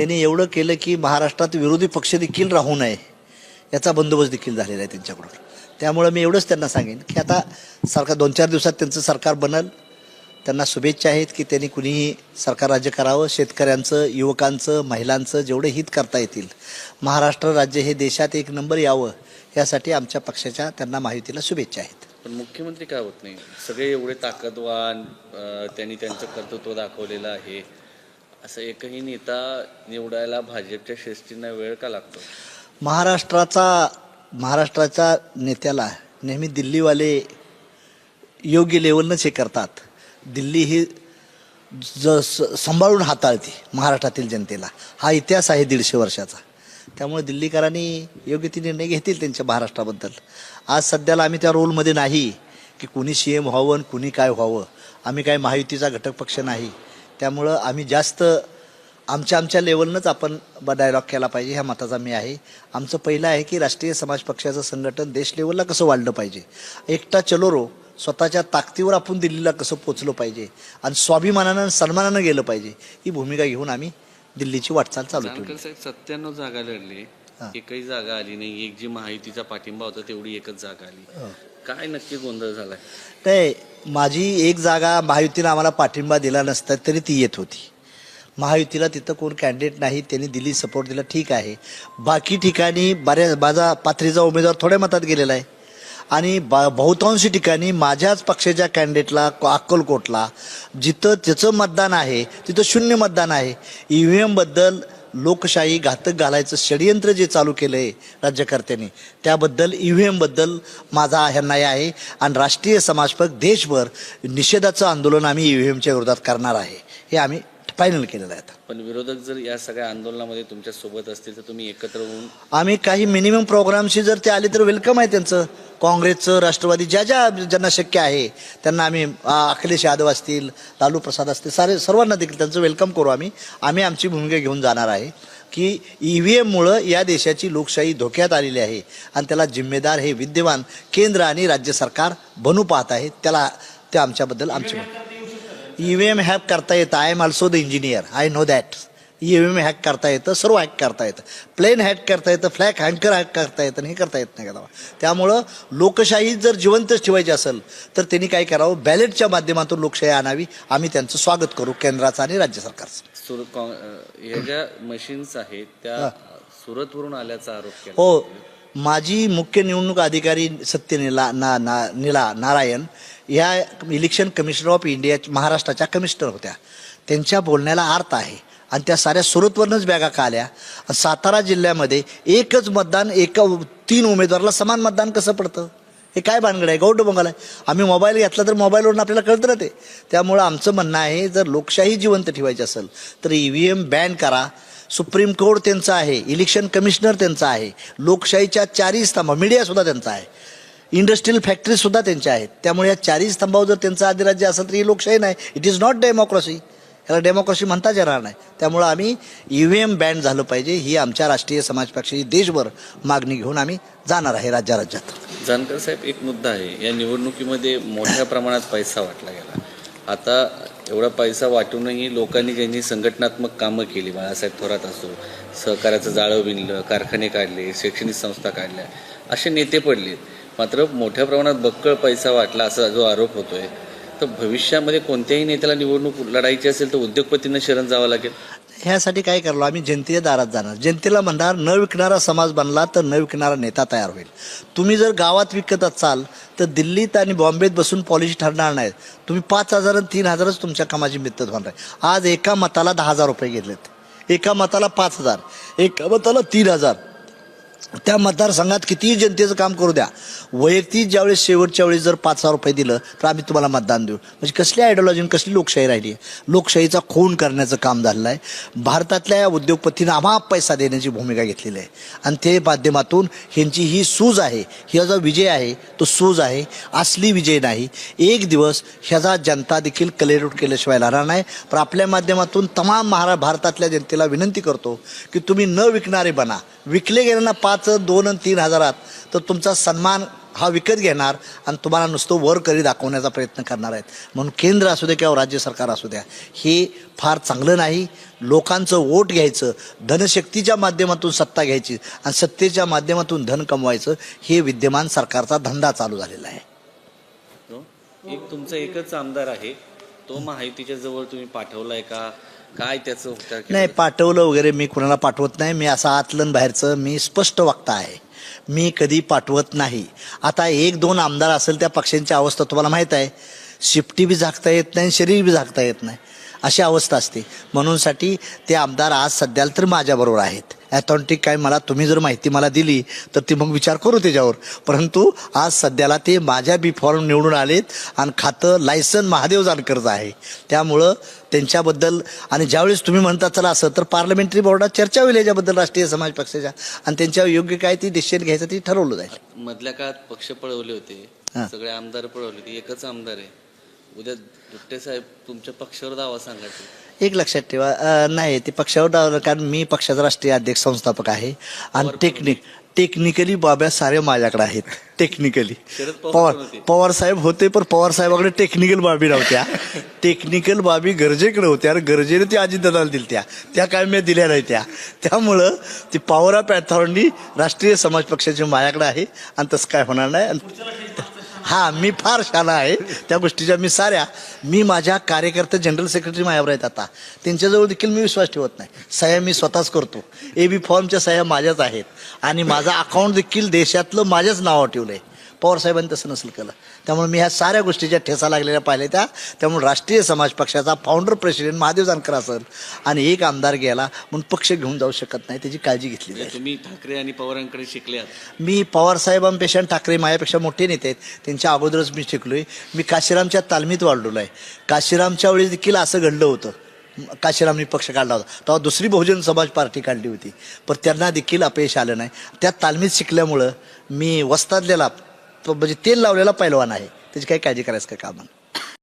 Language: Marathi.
त्यांनी एवढं केलं की महाराष्ट्रात विरोधी पक्ष देखील राहू नये याचा बंदोबस्त देखील झालेला आहे त्यांच्याकडून. त्यामुळं मी एवढंच त्यांना सांगेन की आता सरकार दोन चार दिवसात त्यांचं सरकार बनल. त्यांना शुभेच्छा आहेत की त्यांनी कुणीही सरकार राज्य करावं. शेतकऱ्यांचं युवकांचं महिलांचं जेवढे हित करता येतील. महाराष्ट्र राज्य हे देशात एक नंबर यावं यासाठी आमच्या पक्षाच्या त्यांना माहितीला शुभेच्छा आहेत. पण मुख्यमंत्री काय होत नाही? सगळे एवढे ताकदवान त्यांनी त्यांचं कर्तृत्व दाखवलेलं आहे. असं एकही नेता निवडायला भाजपच्या श्रेष्ठींना वेळ का लागतो? महाराष्ट्राचा महाराष्ट्राच्या नेत्याला नेहमी दिल्लीवाले योग्य लेवलनंच हे करतात. दिल्ली ही ज स- सांभाळून हाताळते महाराष्ट्रातील जनतेला. हा इतिहास आहे दीडशे वर्षाचा. त्यामुळे दिल्लीकरांनी योग्य ते निर्णय घेतील त्यांच्या महाराष्ट्राबद्दल. आज सध्याला आम्ही त्या रोलमध्ये नाही की कुणी सी एम व्हावं आणि कुणी काय व्हावं. आम्ही काय महायुतीचा घटक पक्ष नाही. त्यामुळं आम्ही जास्त आमच्या आमच्या लेवलनंच आपण डायलॉग केला पाहिजे ह्या मताचा मी आहे. आमचं पहिलं आहे की राष्ट्रीय समाज पक्षाचं संघटन देश लेवलला कसं वाढलं पाहिजे? एकटा चलो रो स्वतःच्या ताकदीवर आपण दिल्लीला कसं पोचलो पाहिजे? आणि स्वाभिमानानं सन्मानानं गेलं पाहिजे ही भूमिका घेऊन आम्ही दिल्लीची वाटचाल चालू ठेवली. सत्त्याण्णव जागा लढले. एकही जागा आली नाही. एक जी महायुतीचा पाठिंबा होता तेवढी एकच जागा आली. काय नक्की गोंधळ झालाय? नाही माझी एक जागा महायुतीनं आम्हाला पाठिंबा दिला नसता तरी ती येत होती. महायुतीला तिथं कोण कॅन्डिडेट नाही त्यांनी दिली सपोर्ट दिला ठीक आहे. बाकी ठिकाणी बऱ्याच माझा पाथरीचा उमेदवार थोड्या मतात गेलेला आहे. आणि बा बहुतांशी ठिकाणी माझ्याच पक्षाच्या कॅन्डिडेटला अक्कलकोटला जिथं त्याचं मतदान आहे तिथं शून्य मतदान आहे. ई व्ही एमबद्दल लोकशाही घातक घालायचं षडयंत्र जे चालू केलं आहे राज्यकर्त्यांनी त्याबद्दल ई व्ही एमबद्दल माझा ह्यांना आहे आणि राष्ट्रीय समाजपक देशभर निषेधाचं आंदोलन आम्ही ई व्ही एमच्या विरोधात करणार आहे. हे आम्ही फायनल केलेलं आहे आता. पण विरोधक जर या सगळ्या आंदोलनामध्ये तुमच्यासोबत असतील तर तुम्ही एकत्र होऊन आम्ही काही मिनिमम प्रोग्रामशी जर ते आले तर वेलकम आहे त्यांचं. काँग्रेसचं राष्ट्रवादी ज्या ज्या ज्यांना शक्य आहे त्यांना आम्ही आ, अखिलेश यादव असतील लालू प्रसाद असतील सारे सर्वांना देखील त्यांचं वेलकम करू आम्ही. आम्ही आमची भूमिका घेऊन जाणार आहे की ई व्ही एममुळं या देशाची लोकशाही धोक्यात आलेली आहे आणि त्याला जिम्मेदार हे विद्यमान केंद्र आणि राज्य सरकार बनू पाहत आहे. त्याला ते आमच्याबद्दल आमची ई व्ही एम हॅक करता येतं. I am also the engineer I know that E V M hack करता येतं सर्व हॅक करता येतं. प्लेन हॅक करता येतं फ्लॅग हँकर हॅक करता येतं हे करता येत नाही का त्यामुळं लोकशाही जर जिवंतच ठेवायची असेल तर त्यांनी काय करावं? बॅलेटच्या माध्यमातून लोकशाही आणावी. आम्ही त्यांचं स्वागत करू केंद्राचं आणि राज्य सरकारचं. ह्या ज्या मशीन्स आहेत त्या सुरतवरून आल्याचा आरोप हो. माझी मुख्य निवडणूक अधिकारी सत्यनिला ना ना निला नारायण ह्या इलेक्शन कमिशनर ऑफ इंडिया महाराष्ट्राच्या कमिशनर होत्या. त्यांच्या बोलण्याला अर्थ आहे. आणि त्या साऱ्या सुरतवरूनच बॅगा का आल्या सातारा जिल्ह्यामध्ये एकच मतदान एका तीन उमेदवाराला समान मतदान कसं पडतं? हे काय भानगड आहे? गौड बंगाल आहे. आम्ही मोबाईल घेतला तर मोबाईलवरून आपल्याला कळतं ना ते. त्यामुळं आमचं म्हणणं आहे जर लोकशाही जिवंत ठेवायची असेल तर ई व्ही एम बॅन करा. सुप्रीम कोर्ट त्यांचं आहे. इलेक्शन कमिशनर त्यांचं आहे. लोकशाहीच्या चारही स्तंभ मीडियासुद्धा त्यांचा आहे. इंडस्ट्रियल फॅक्टरीसुद्धा त्यांच्या आहेत. त्यामुळे या चारही स्तंभावर जर त्यांचं अधिराज्य असेल तर ही लोकशाही नाही. इट इज नॉट डेमोक्रेसी याला डेमोक्रेसी म्हणताच येणार नाही. त्यामुळं आम्ही ई व्ही एम बॅन झालं पाहिजे. ही आमच्या राष्ट्रीय समाज पक्षाची देशभर मागणी घेऊन आम्ही जाणार आहे राज्या राज्यात जानकर साहेब एक मुद्दा आहे. या निवडणुकीमध्ये मोठ्या प्रमाणात पैसा वाटला गेला. आता एवढा पैसा वाटूनही लोकांनी ज्यांनी संघटनात्मक कामं केली बाळासाहेब थोरात असो सहकार्याचं जाळं विणलं कारखाने काढले शैक्षणिक संस्था काढल्या असे नेते पडले मात्र मोठ्या प्रमाणात बक्कळ पैसा वाटला असा जो आरोप होतोय. तर भविष्यामध्ये कोणत्याही नेत्याला निवडणूक लढायची असेल तर उद्योगपतींना शरण जावं लागेल. ह्यासाठी काय करलो? आम्ही जनतेच्या दारात जाणार. जनतेला म्हणणार न विकणारा समाज बनला तर न विकणारा नेता तयार होईल. तुम्ही जर गावात विकत असाल तर दिल्लीत आणि बॉम्बेत बसून पॉलिसी ठरणार नाही तुम्ही पाच हजार आणि तीन हजारच तुमच्या कामाची मित्तत होणार आहे. आज एका मताला दहा हजार रुपये घेतलेत. एका मताला पाच हजार. एका मताला तीन हजार. त्या मतदारसंघात कितीही जनतेचं काम करू द्या वैयक्तिक ज्यावेळेस शेवटच्या वेळेस जर पाच हजार रुपये दिलं तर आम्ही तुम्हाला मतदान देऊ. म्हणजे कसली आयडिओलॉजी कसली लोकशाही राहिली? आहे लोकशाहीचा खून करण्याचं काम झालेलं आहे. भारतातल्या या उद्योगपतींना अमाप पैसा देण्याची भूमिका घेतलेली आहे. आणि ते माध्यमातून ह्यांची ही सूज आहे. ह्या जो विजय आहे तो सूज आहे. असली विजय नाही. एक दिवस ह्याचा जनता देखील कलेरूट केल्याशिवाय राहणार नाही. पण आपल्या माध्यमातून तमाम महारा भारतातल्या जनतेला विनंती करतो की तुम्ही न विकणारे बना. विकले गेल्यांना पाच दोन आणि तीन हजारात तर तुमचा सन्मान हा विकत घेणार आणि तुम्हाला नुसतं वर करी दाखवण्याचा प्रयत्न करणार आहेत. म्हणून केंद्र असू दे किंवा राज्य सरकार असू द्या हे फार चांगलं नाही. लोकांचं वोट घ्यायचं धनशक्तीच्या माध्यमातून सत्ता घ्यायची आणि सत्तेच्या माध्यमातून धन कमवायचं हे विद्यमान सरकारचा धंदा चालू झालेला आहे. एक तुमचा एकच आमदार आहे तो माहितीच्या जवळ तुम्ही पाठवलाय का? काय त्याचं उपचार नाही पाठवलं वगैरे मी कुणाला पाठवत नाही. मी असं आतलं बाहेरचं मी स्पष्ट वक्ता आहे. मी कधी पाठवत नाही. आता एक दोन आमदार असेल त्या पक्षांची अवस्था तुम्हाला माहीत आहे. शिफ्टी बी झाकता येत नाही शरीर बी झाकता येत नाही. अशी अवस्था असते. म्हणूनसाठी ते आमदार आज सध्याला तर माझ्याबरोबर आहेत. ॲथॉन्टिक काय मला तुम्ही जर माहिती मला दिली तर ती मग विचार करू त्याच्यावर. परंतु आज सध्याला ते माझ्या बी फॉर्म निवडून आलेत आणि खातं लायसन महादेव जानकरचं आहे. त्यामुळं त्यांच्याबद्दल आणि ज्यावेळेस तुम्ही म्हणता चला असं तर पार्लमेंटरी बोर्डात चर्चा होईल याच्याबद्दल राष्ट्रीय समाज पक्षाच्या. आणि त्यांच्यावर योग्य काय ती डिसिजन घ्यायचं ती ठरवलं जाईल. मधल्या काळात पक्ष पळवले होते. सगळे आमदार पळवले होते. एकच आमदार आहे. उद्या दुट्टे साहेब तुमच्या पक्षावर दावा सांगा ते. एक लक्षात ठेवा अं, नाही ते पक्षावर डावलं कारण मी पक्षाचा राष्ट्रीय अध्यक्ष संस्थापक आहे. आणि टेक्निक टेक्निकली बाब्या सारे माझ्याकडे आहेत टेक्निकली. शरद पवार पवार पण होते. पवार साहेब होते पण पवार साहेबाकडे टेक्निकल बाबी नव्हत्या. टेक्निकल बाबी गरजेकडे होत्या आणि गरजेने त्या अजितदादाला दिल्या त्या त्या काय मी दिल्या नाही त्या. त्यामुळं ती पॉवर ऑफ अथॉरिटी राष्ट्रीय समाज पक्षाची माझ्याकडे आहे आणि तसं काय होणार नाही. आणि हा मी फार शाला आहे. त्या गोष्टीच्या मी साऱ्या. मी माझ्या कार्यकर्ते जनरल सेक्रेटरी माझ्यावर आहेत आता. त्यांच्याजवळ देखील मी विश्वास ठेवत नाही. सह्या मी स्वतःच करतो. ए बी फॉर्मच्या सह्या माझ्याच आहेत. आणि माझं अकाउंट देखील देशातलं माझ्याच नावावर ठेवलं आहे पवार साहेबांनी तसं नसेल केलं. त्यामुळे मी ह्या साऱ्या गोष्टीच्या ठेसा लागलेल्या पाहिल्या त्या. त्यामुळे राष्ट्रीय समाज पक्षाचा फाउंडर प्रेसिडेंट महादेव जानकर असेल आणि एक आमदार गेला म्हणून पक्ष घेऊन जाऊ शकत नाही त्याची काळजी घेतली जाईल. म्हणजे तुम्ही ठाकरे आणि पवारांकडे शिकले मी पवार साहेबांपेक्षा ठाकरे माझ्यापेक्षा मोठे नेते आहेत. त्यांच्या अगोदरच मी शिकलोय. मी काशीरामच्या तालमीत वाढलेलो आहे काशीरामच्या वेळी देखील असं घडलं होतं. काशीरामनी पक्ष काढला होता. तेव्हा दुसरी बहुजन समाज पार्टी काढली होती. पण त्यांना देखील अपयश आलं नाही. त्या तालमीत शिकल्यामुळं मी वस्तादलेला म्हणजे तेल लावलेला पैलवान आहे. त्याची काही काळजी करायचं काय काम